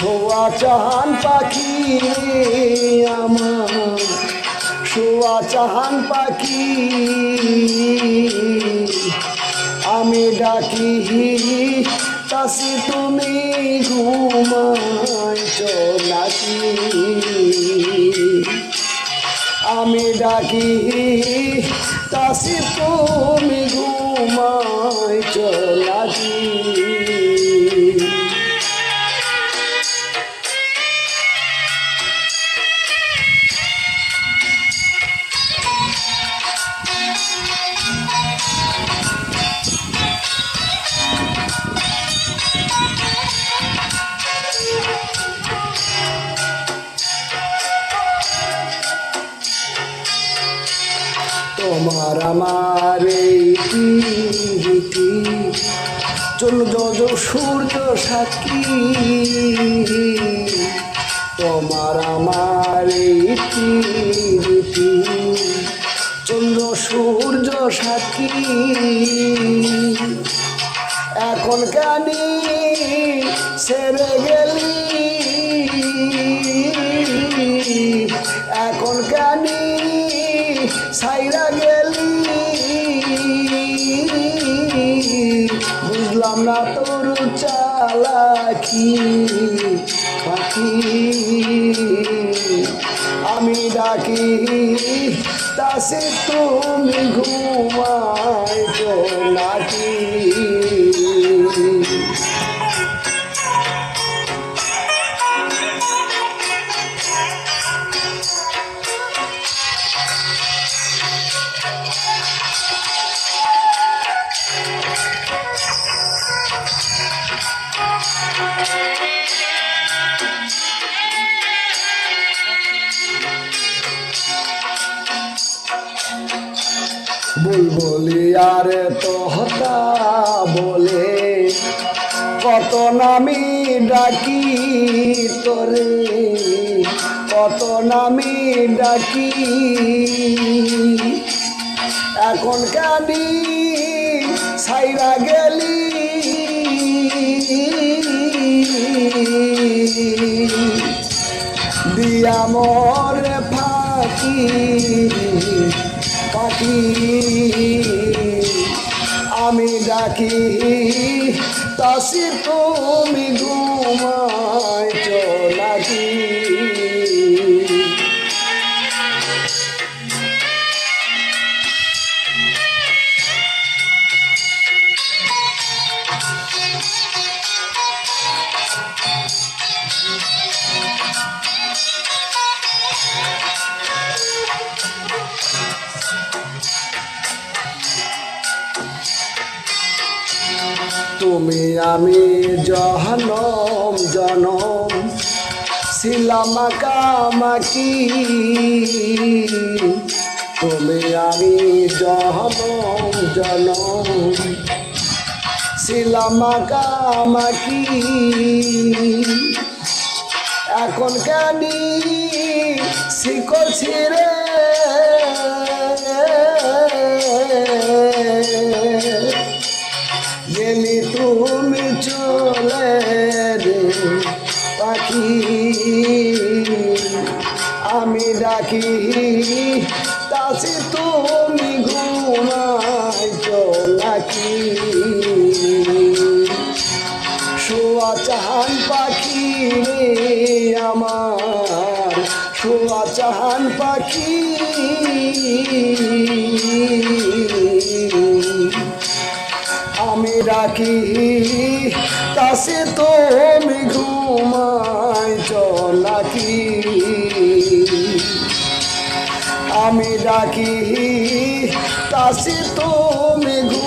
শোয়া চাহান পাখি আমার। শোয়া চাহান পাখি। আমি ডাকি তাসি তুমি ঘুমাইছ নাকি আমি ডাকি তাসি তুমি ঘুমাইছ তোমার আমার এই চল যজ সূর্য সাক্ষী। তোমার আমার এই রীতি চন্দ্র সূর্য সাক্ষী। এখন কানি সেরে গেলি? বুঝলাম না তোর চালাকি পাখি আমি ডাকি তাসে তুমি ঘুমাই তো নাকি? বুলবুলি আর তো হতা বলে, কত নামি ডাকি তোরে, কত নামি ডাকি। এখন কানি সাইরা গেলি পাখি আমি ডাকি তাসি তুমি ঘুমায় নাকি তুমি আমি জহনম জনম ছিলাম কামাকি। তুমি আমি জহনম জনম ছিলাম কামাকি। এখন কানি শিকল ছিড়ে গেলি তুমি চলে রে পাখি, আমি ডাকি তাসি তুমি ঘুমাই নাকি শোয়া চাহান পাখি রে আমার, শোয়া চাহান পাখি। ডাকি তাসে তুমি ঘুমাই নাকি। আমি ডাকি তাসে তুমি ঘুম